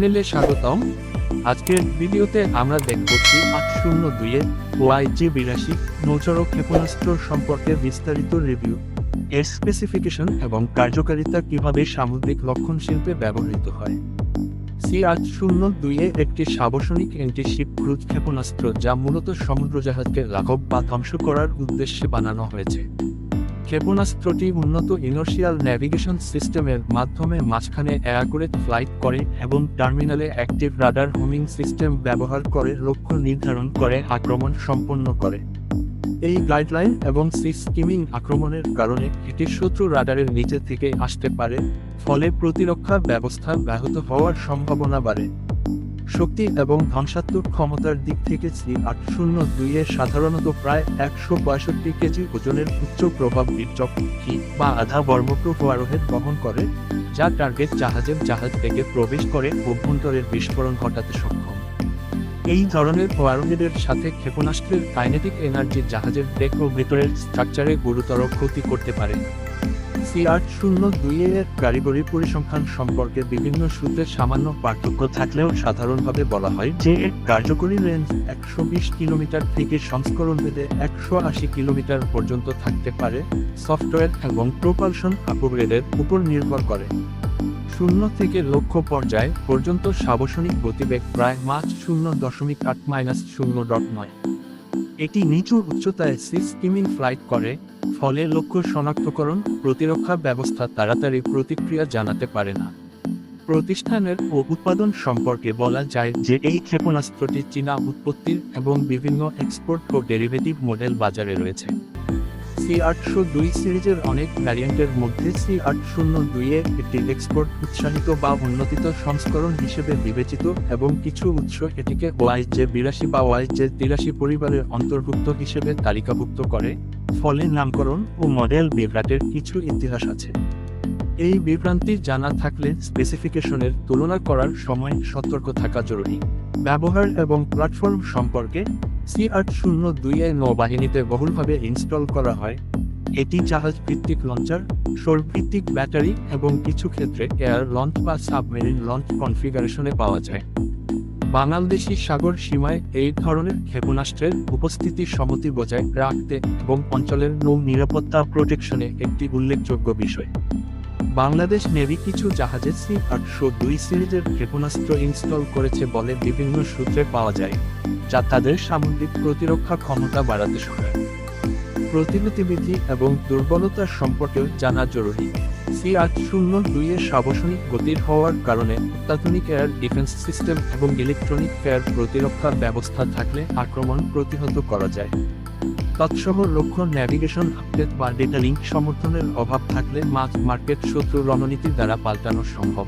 চ্যানেলে স্বাগতম। আজকের ভিডিওতে আমরা দেখব সি আট শূন্য দুইয়ের ওয়াই জি বিরাশি নৌচরক ক্ষেপণাস্ত্র সম্পর্কে বিস্তারিত রিভিউ, এর স্পেসিফিকেশন এবং কার্যকারিতা কীভাবে সামুদ্রিক লক্ষণ শিল্পে ব্যবহৃত হয়। সি আট শূন্য দুইয়ে একটি সাবসনিক অ্যান্টিশিপ ক্রুজ ক্ষেপণাস্ত্র যা মূলত সমুদ্রজাহাজকে লাঘব বা ধ্বংস করার উদ্দেশ্যে বানানো হয়েছে। ক্ষেপণাস্ত্রটি উন্নত ইনার্শিয়াল ন্যাভিগেশন সিস্টেমের মাধ্যমে মাঝখানে অ্যাকুরেট ফ্লাইট করে এবং টার্মিনালে অ্যাক্টিভ রাডার হোমিং সিস্টেম ব্যবহার করে লক্ষ্য নির্ধারণ করে আক্রমণ সম্পন্ন করে। এই গাইডলাইন এবং সি স্কিমিং আক্রমণের কারণে এটি শত্রু রাডারের নিচে থেকে আসতে পারে, ফলে প্রতিরক্ষা ব্যবস্থা ব্যাহত হওয়ার সম্ভাবনা বাড়ে। শক্তি এবং ধ্বংসাত্মক ক্ষমতার দিক থেকে সি আট শূন্য দুই দুইয়ের সাধারণত প্রায় একশো পঁয়ষট্টি কেজি ওজনের উচ্চ প্রভাব বীর্যক বা আধা বর্মপ্রুফ ওয়ারহেড বহন করে, যা টার্গেট জাহাজের জাহাজ থেকে প্রবেশ করে অভ্যন্তরের বিস্ফোরণ ঘটাতে সক্ষম। এই ধরনের ওয়ারহেডের সাথে ক্ষেপণাস্ত্রের কাইনেটিক এনার্জি জাহাজের ডেক ও ভেতরের স্ট্রাকচারে গুরুতর ক্ষতি করতে পারে। সি শূন্য দুই এর কারিগরি পরিসংখ্যান সম্পর্কে বিভিন্ন সূত্রে সামান্য পার্থক্য থাকলেও সাধারণভাবে বলা হয় যে এর কার্যকরী রেঞ্জ একশো বিশ কিলোমিটার থেকে সংস্করণ ভেদে একশো আশি কিলোমিটার পর্যন্ত থাকতে পারে, সফটওয়্যার এবং প্রোপালশন আপগ্রেডের উপর নির্ভর করে। শূন্য থেকে লক্ষ্য পর্যায় পর্যন্ত সাবসনিক গতিবেগ প্রায় মাছ শূন্য দশমিক আট মাইনাস শূন্য ডট নয়। এটি নিচু উচ্চতায় সি স্কিমিং ফ্লাইট করে, ফলে লক্ষ্য শনাক্তকরণ প্রতিরক্ষা ব্যবস্থা তাড়াতাড়ি প্রতিক্রিয়া জানাতে পারে না। প্রতিষ্ঠানের ও উৎপাদন সম্পর্কে বলা যায় যে এই ক্ষেপণাস্ত্রটি চীনা উৎপত্তির এবং বিভিন্ন এক্সপোর্ট ও ডেরিভেটিভ মডেল বাজারে রয়েছে। সি আটশো দুই সিরিজের অনেক ভ্যারিয়েন্টের মধ্যে সি আট শূন্য দুইয়ে একটি এক্সপোর্ট উৎসাহিত বা উন্নতিত সংস্করণ হিসেবে বিবেচিত এবং কিছু উৎস এটিকে ওয়াই জে বিরাশি বা ওয়াই জে তিরাশি পরিবারের অন্তর্ভুক্ত হিসেবে তালিকাভুক্ত করে, ফলে নামকরণ ও মডেল বিভ্রাটের কিছু ইতিহাস আছে। এই বিভ্রান্তি জানা থাকলে স্পেসিফিকেশনের তুলনা করার সময় সতর্ক থাকা জরুরি। ব্যবহার এবং প্ল্যাটফর্ম সম্পর্কে সি আট শূন্য দুই এ নৌবাহিনীতে বহুলভাবে ইনস্টল করা হয়। এটি জাহাজ ভিত্তিক লঞ্চার সৌর ভিত্তিক ব্যাটারি এবং কিছু ক্ষেত্রে এয়ার লঞ্চ বা সাবমেরিন লঞ্চ কনফিগারেশনে পাওয়া যায়। বাংলাদেশি সাগর সীমায় এই ধরনের ক্ষেপণাস্ত্রের উপস্থিতি সমতি বজায় রাখতে এবং অঞ্চলের নৌ নিরাপত্তা প্রোটেকশনে একটি উল্লেখযোগ্য বিষয়। বাংলাদেশ নেভি কিছু জাহাজে সি আটশো দুই সিরিজের ক্ষেপণাস্ত্র ইনস্টল করেছে বলে বিভিন্ন সূত্রে পাওয়া যায়, যা তাদের সামুদ্রিক প্রতিরক্ষা ক্ষমতা বাড়াতে সহায়ক। প্রতিগতিবিধি এবং দুর্বলতা সম্পর্কেও জানা জরুরি। সি আট শূন্য দুইয়ের সাবসনিক গতির হওয়ার কারণে অত্যাধুনিক এয়ার ডিফেন্স সিস্টেম এবং ইলেকট্রনিক ফেয়ার প্রতিরক্ষা ব্যবস্থা থাকলে আক্রমণ প্রতিহত করা যায়। তৎসহ লক্ষ্য ন্যাভিগেশন আপডেট বা ডেটা লিঙ্ক সমর্থনের অভাব থাকলে মাছ মার্কেট শত্রু রণনীতির দ্বারা পাল্টানো সম্ভব।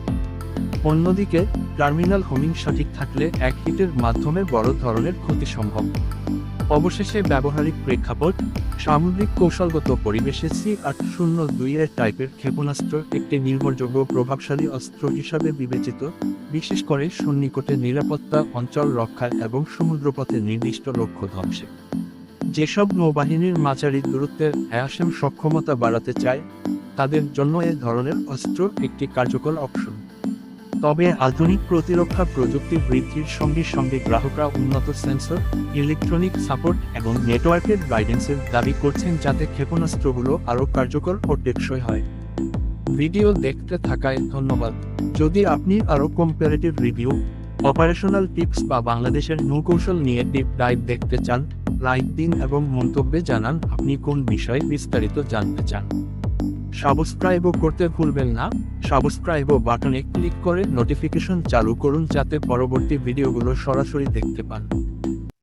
অন্যদিকে টার্মিনাল হোমিং সঠিক থাকলে এক হিটের মাধ্যমে বড় ধরনের ক্ষতি সম্ভব। অবশেষে ব্যবহারিক প্রেক্ষাপট, সামুদ্রিক কৌশলগত পরিবেশে সি আট শূন্য দুই এর টাইপের ক্ষেপণাস্ত্র একটি নির্ভরযোগ্য প্রভাবশালী অস্ত্র হিসাবে বিবেচিত, বিশেষ করে সন্নিকটে নিরাপত্তা অঞ্চল রক্ষা এবং সমুদ্রপথে নির্দিষ্ট লক্ষ্য ধ্বংসে। যেসব নৌবাহিনীর মাঝারি দূরত্বের অ্যাসেম সক্ষমতা বাড়াতে চায়, তাদের জন্য এ ধরনের অস্ত্র একটি কার্যকর অপশন। তবে আধুনিক প্রতিরক্ষা প্রযুক্তি বৃদ্ধির সঙ্গে সঙ্গে গ্রাহকরা উন্নত সেন্সর, ইলেকট্রনিক সাপোর্ট এবং নেটওয়ার্কের গাইডেন্সের দাবি করছেন যাতে ক্ষেপণাস্ত্রগুলো আরও কার্যকর ও টেকসই হয়। ভিডিও দেখতে থাকায় ধন্যবাদ। যদি আপনি আরও কম্পারেটিভ রিভিউ অপারেশনাল টিপস বা বাংলাদেশের নৌকৌশল নিয়ে টিপ ডাইভ দেখতে চান লাইক দিন এবং মন্তব্যে জানান আপনি কোন বিষয়ে বিস্তারিত জানতে চান। সাবস্ক্রাইবও করতে ভুলবেন না। সাবস্ক্রাইব ও বাটনে ক্লিক করে নোটিফিকেশন চালু করুন যাতে পরবর্তী ভিডিওগুলো সরাসরি দেখতে পান।